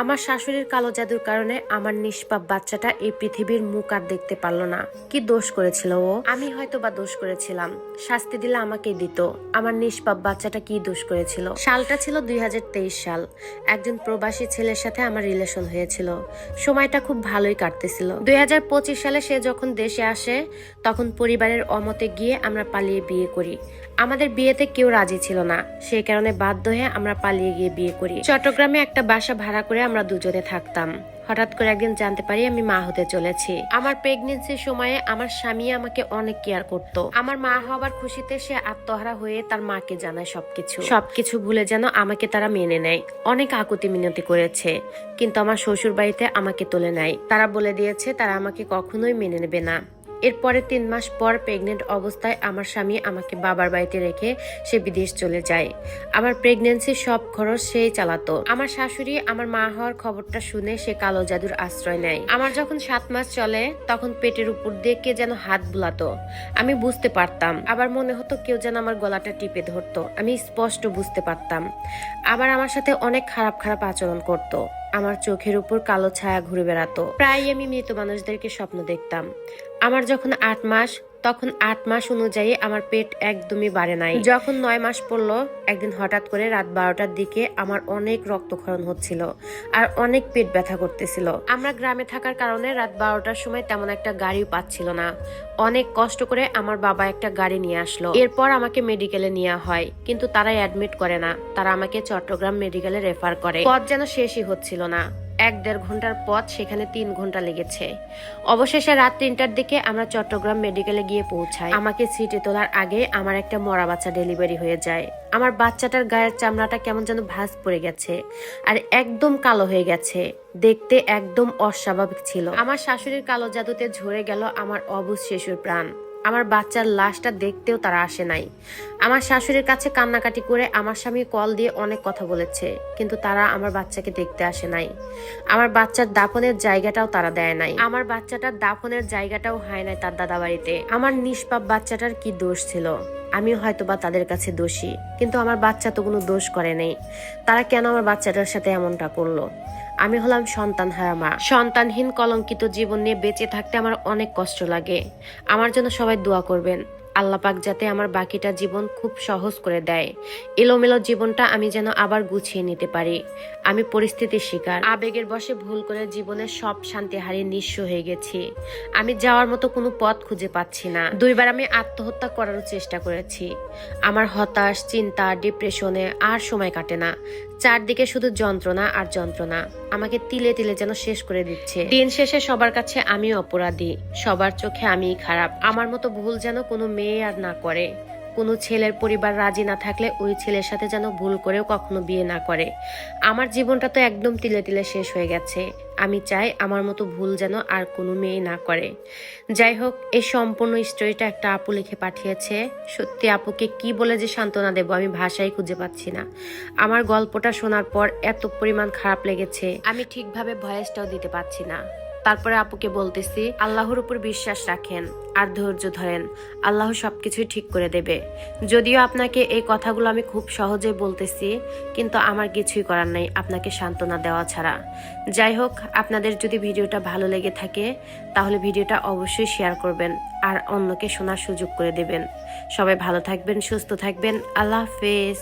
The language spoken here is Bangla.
আমার শাশুড়ির কালো জাদুর কারণে আমার নিষ্পাপ বাচ্চাটা এই পৃথিবীর মুখ আর দেখতে পারল না। কি দোষ করেছিল ও? আমি হয়তো বা দোষ করেছিলাম। শাস্তি দিলে আমাকে দিত। আমার নিষ্পাপ বাচ্চাটা কি দোষ করেছিল? সালটা ছিল দুই হাজার তেইশ সাল। একজন প্রবাসী ছেলের সাথে আমার রিলেশন হয়েছিল। সময়টা খুব ভালোই কাটতেছিল। দুই হাজার পঁচিশ সালে সে যখন দেশে আসে, তখন পরিবারের অমতে গিয়ে আমরা পালিয়ে বিয়ে করি। আমাদের বিয়েতে কেউ রাজি ছিল না। সেই কারণে বাধ্য হয়ে আমরা পালিয়ে গিয়ে বিয়ে করি। চট্টগ্রামে একটা বাসা ভাড়া করে আমরা দুজনে থাকতাম। হঠাৎ করে একদিন জানতে পারি আমি মা হতে চলেছি। আমার প্রেগনেন্সির সময়ে আমার স্বামী আমাকে অনেক কেয়ার করত। আমার মা হবার খুশিতে সে আত্মহারা হয়ে তার মাকে জানায় সবকিছু। সবকিছু ভুলে যেন আমাকে তারা মেনে নেয়। অনেক আকুতি মিনতি করেছে। কিন্তু আমার শ্বশুর বাড়িতে আমাকে তুলে নেয় তারা বলে দিয়েছে তারা আমাকে কখনোই মেনে নেবে না। এরপরে তিন মাস পর প্রেগনেন্ট অবস্থায় আমার স্বামী আমাকে বাবার বাড়িতে রেখে সে বিদেশ চলে যায়। আমার প্রেগনেন্সির সব খরচ সেই চালাতো। আমার শাশুড়ি আমার মা হওয়ার খবরটা শুনে সে কালো জাদুর আশ্রয় নেয়। আমার যখন সাত মাস চলে, তখন পেটের উপর দিয়ে কে যেন হাত বুলাতো। আমি বুঝতে পারতাম। আবার মনে হতো কেউ যেন আমার গলাটা টিপে ধরতো। আমি স্পষ্ট বুঝতে পারতাম। আবার আমার সাথে অনেক খারাপ খারাপ আচরণ করতো। আমার চোখের উপর কালো ছায়া ঘুরে বেড়াতো। প্রায় আমি মৃত মানুষদেরকে স্বপ্ন দেখতাম। আমার যখন আট মাস তখন আট মাস অনুযায়ী আমার পেট একদমই বাড়ে নাই। যখন নয় মাস পড়ল, একদিন হঠাৎ করে রাত বারোটার দিকে আমার অনেক রক্তক্ষরণ হচ্ছিল আর অনেক পেট ব্যথা করতেছিল। আমরা গ্রামে থাকার কারণে রাত বারোটার সময় তেমন একটা গাড়িও পাচ্ছিল না। অনেক কষ্ট করে আমার বাবা একটা গাড়ি নিয়ে আসলো। এরপর আমাকে মেডিকেলে নেওয়া হয়, কিন্তু তারা অ্যাডমিট করে না। তারা আমাকে চট্টগ্রাম মেডিকেলে রেফার করে। পথ যেন শেষই হচ্ছিল না। এক দেড় ঘণ্টার পথ সেখানে তিন ঘণ্টা লেগেছে। অবশেষে রাত তিনটার দিকে আমরা চট্টগ্রাম মেডিকেলে গিয়ে পৌঁছাই। আমাকে সিটে তোলার আগে আমার একটা মরা বাচ্চা ডেলিভারি হয়ে যায়। আমার বাচ্চাটার গায়ের চামড়াটা কেমন যেন ভাঁজ পড়ে গেছে আর একদম কালো হয়ে গেছে। দেখতে একদম অস্বাভাবিক ছিল। আমার শাশুড়ির কালো জাদুতে ঝরে গেল আমার অবুজ শিশুর প্রাণ। আমার বাচ্চার লাশটা দেখতেও তারা আসে নাই। আমার শাশুড়ির কাছে কান্নাকাটি করে আমার স্বামী কল দিয়ে অনেক কথা বলেছে, কিন্তু তারা আমার বাচ্চাকে দেখতে আসে নাই। আমার বাচ্চার দাফনের জায়গাটাও তারা দেয় নাই। আমার বাচ্চাটার দাফনের জায়গাটাও হয় নাই তার দাদা বাড়িতে আমার নিষ্পাপ বাচ্চাটার কি দোষ ছিল? আমিও হয়তো বা তাদের কাছে দোষী, কিন্তু আমার বাচ্চা তো কোনো দোষ করে নেই। তারা কেন আমার বাচ্চাটার সাথে এমনটা করল? আমি হলাম সন্তান হারা মা। সন্তানহীন কলঙ্কিত জীবন নিয়ে বেঁচে থাকতে আমার অনেক কষ্ট লাগে। আমার জন্য সবাই দোয়া করবেন। আল্লাহ পাক যাতে আমার বাকিটা জীবন খুব সহজ করে দেয়। এলোমেলো জীবনটা আমি যেন আবার গুছিয়ে নিতে পারি। আমি পরিস্থিতির শিকার। আবেগের বসে ভুল করে জীবনের সব শান্তি হারিয়ে নিঃস্ব হয়ে গেছি। আমি যাওয়ার মতো কোনো পথ খুঁজে পাচ্ছি না। দুইবার আমি আত্মহত্যা করারও চেষ্টা করেছি। আমার হতাশ, চিন্তা, ডিপ্রেশনে আর সময় কাটে না। চারদিকে শুধু যন্ত্রণা আর যন্ত্রণা। আমাকে তিলে তিলে যেন শেষ করে দিচ্ছে। দিন শেষে সবার কাছে আমি অপরাধী। সবার চোখে আমি খারাপ। আমার মতো ভুল যেন কোনো মেয়ে আর না করে। কোনো ছেলের পরিবার রাজি না থাকলে ওই ছেলের সাথে যেন ভুল করেও কখনো বিয়ে না করে। আমার জীবনটা তো একদম তিলে তিলে শেষ হয়ে গেছে। আমি চাই আমার মতো ভুল যেন আর কোনো মেয়ে না করে। যাই হোক, এই সম্পূর্ণ স্টোরিটা একটা আপু লিখে পাঠিয়েছে। সত্যি আপুকে কি বলে যে সান্ত্বনা দেবো আমি ভাষাই খুঁজে পাচ্ছি না। আমার গল্পটা শোনার পর এত পরিমাণ খারাপ লেগেছে। আমি ঠিকভাবে ভয়েসটাও দিতে পারছি না। তারপরে আপুকে বলতেছি, আল্লাহর উপর বিশ্বাস রাখেন আর ধৈর্য ধরেন। আল্লাহ সবকিছুই ঠিক করে দেবে। যদিও আপনাকে এই কথাগুলো আমি খুব সহজে বলতেছি, কিন্তু আমার কিছুই করার নাই, আপনাকে সান্ত্বনা দেওয়া ছাড়া। যাই হোক, আপনাদের যদি ভিডিওটা ভালো লেগে থাকে, তাহলে ভিডিওটা অবশ্যই শেয়ার করবেন আর অন্যকে শোনার সুযোগ করে দেবেন। সবাই ভালো থাকবেন, সুস্থ থাকবেন, আল্লাহ হাফেজ।